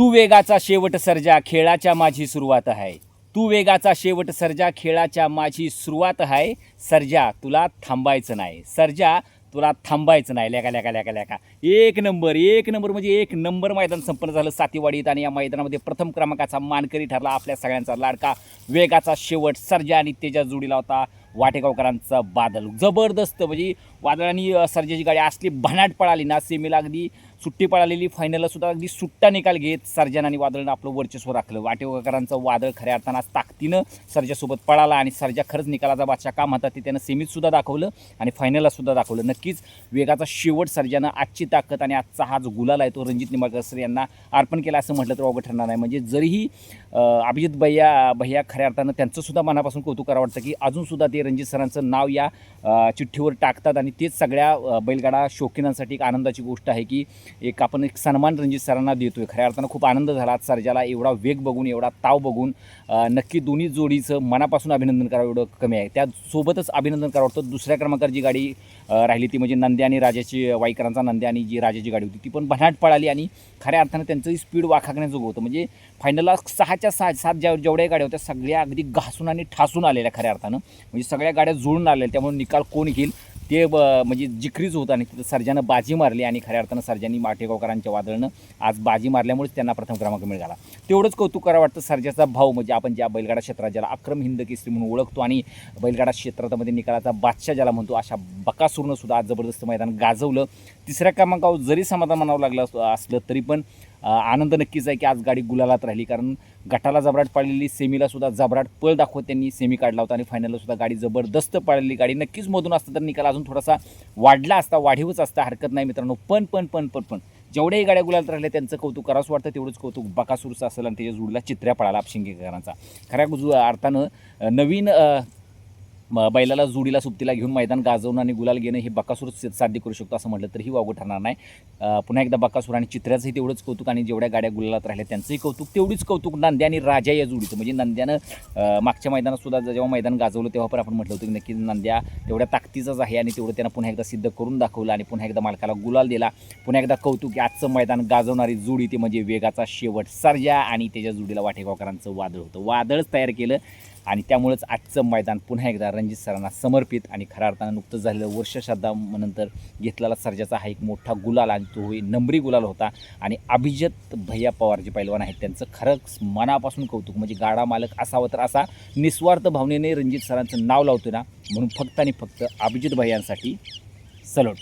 तू वेगाचा शेवट सर्जा खेळाच्या माझी सुरुवात आहे. तू वेगाचा शेवट सर्जा खेळाच्या माझी सुरुवात आहे. सर्जा तुला थांबायचं नाही. सर्जा तुला थांबायचं नाही. लेका लेका लेका लेका. एक नंबर एक नंबर म्हणजे एक नंबर मैदान संपन्न झालं सातीवाडीत आणि या मैदानामध्ये प्रथम क्रमांकाचा मानकरी ठरला आपल्या सगळ्यांचा लाडका. वेगाचा शेवट सर्जा आणि त्याच्या जोडीला होता. वाटेगावकरांचा बादल. जबरदस्त म्हणजे वादळाने अ, सर्जाची गाडी असली भनाट पळाली ना सेमीला अगदी सुट्टी पळालेली फायनलला सुद्धा अगदी सुट्टा निकाल घेत सर्जन आणि वादळनं आपलं वर्चस्व राखलं. वाटेगावकरांचं वादळ खऱ्या अर्थानं आज तिनं सरजासोबत पळाला आणि सरजा खरंच निकालाचा बादशाह काम हातात ते त्यानं सेमीतसुद्धा दाखवलं आणि फायनललासुद्धा दाखवलं. नक्कीच वेगाचा शेवट सर्जानं आजची ताकद आणि आजचा हा जो गुलाल आहे तो रणजित निंबाळकर सर यांना अर्पण केला असं म्हटलं तर वावगं ठरणार नाही. म्हणजे जरीही अभिजित भैया भैया खऱ्या अर्थानं त्यांचंसुद्धा मनापासून कौतुक करावं वाटतं की अजूनसुद्धा ते रणजित सरांचं नाव या चिठ्ठीवर टाकतात आणि तेच सगळ्या बैलगाडा शौकीनांसाठी एक आनंदाची गोष्ट आहे की एक आपण एक सन्मान रणजित सरांना देतोय. खऱ्या अर्थानं खूप आनंद झाला आज सर्जाला. एवढा वेग बघून एवढा ताव बघून नक्की दोन्ही जोडीचं मनापासून अभिनंदन करावं एवढं कमी आहे. त्यासोबतच अभिनंदन करावं वाटतं. दुसऱ्या क्रमांकावर जी गाडी राहिली ती म्हणजे नंद्या आणि राजाची वाईकरांचा. नंद्या आणि जी राजाची गाडी होती ती पण भनाट पळाली आणि खऱ्या अर्थानं त्यांचंही स्पीड वाखाकण्याजोगं होतं. म्हणजे फायनलला सहाच्या सहा सात ज्या जेवढ्या गाड्या होत्या सगळ्या अगदी घासून आणि ठासून आलेल्या खऱ्या अर्थानं. म्हणजे सगळ्या गाड्या जुळून आलेल्या त्यामुळे निकाल कोण घेईल? ते ब म्हणजे जिक्रीज होत आणि तिथं सर्जानं बाजी मारली आणि खऱ्या अर्थानं सर्जानी माटेगावकरांच्या वादळनं आज बाजी मारल्यामुळेच त्यांना प्रथम क्रमांक मिळाला. तेवढंच कौतुक करा वाटतं सर्जाचा भाऊ म्हणजे आपण ज्या बैलगाडा क्षेत्रात ज्याला अक्रम हिंद केसरी म्हणून ओळखतो आणि बैलगाडा क्षेत्रामध्ये निकालाचा बादशाह ज्याला म्हणतो अशा बकासूरनं सुद्धा आज जबरदस्त मैदान गाजवलं. तिसऱ्या क्रमांकावर जरी समाधान म्हणावं लागलं असलं तरी पण आनंद नक्कीच आहे की आज गाडी गुलालात राहिली कारण गटाला जबराट पाळलेली सेमीला सुद्धा जबराट पळ दाखवत त्यांनी सेमी काढला होता आणि फायनलला सुद्धा गाडी जबरदस्त पाळलेली गाडी. नक्कीच मधून असतं तर निकाल अजून थोडासा वाढला असता वाढीवच असता हरकत नाही मित्रांनो. पण पण पण पण पण जेवढ्याही गाड्या गुलालात राहिल्या त्यांचं कौतुक करावं वाटतं तेवढंच कौतुक बकासूरचं असेल आणि त्याच्या जुडला चित्र्या पळाला आपशिंगेकरांचा. खऱ्या गुजू अर्थानं नवीन बैलाला जुडीला सुप्तीला घेऊन मैदान गाजवणं आणि गुलाल घेणं हे बकासूर साध्य करू शकतो असं म्हटलं तरीही वागू ठरणार नाही. पुन्हा एकदा बकासूर आणि चित्र्याचंही तेवढंच कौतुक आणि जेवढ्या गाड्या गुलालात राहिल्या त्यांचंही कौतुक तेवढीच कौतुक नंद्या आणि राजा या जोडीचं. म्हणजे नंद्यानं मागच्या मैदानातसुद्धा जेव्हा मैदान गाजवलं तेव्हा पण आपण म्हटलं होतं की नक्की नंद्या तेवढ्या ताकदीचाच आहे आणि तेवढं त्यांना पुन्हा एकदा सिद्ध करून दाखवलं आणि पुन्हा एकदा मालकाला गुलाल दिला. पुन्हा एकदा कौतुक आजचं मैदान गाजवणारी जोडी ते म्हणजे वेगाचा शेवट. सर्जा आणि त्याच्या जोडीला वाटेगावकरांचं वादळ होतं. वादळच तयार केलं. आणि त्यामुळेच आजचं मैदान पुन्हा एकदा रणजित सरांना समर्पित आणि खऱ्या अर्थानं नुकतंच झालेलं वर्षश्राद्धानंतर घेतलेला सर्जाचा हा एक मोठा गुलाल आणि तो होई नंबरी गुलाल होता. आणि अभिजित भैया पवार जे पैलवान आहेत त्यांचं खरंच मनापासून कौतुक म्हणजे गाडा मालक असावं तर असा निस्वार्थ भावनेने रणजित सरांचं नाव लावतो ना म्हणून फक्त आणि फक्त अभिजित भैयांसाठी सलोट.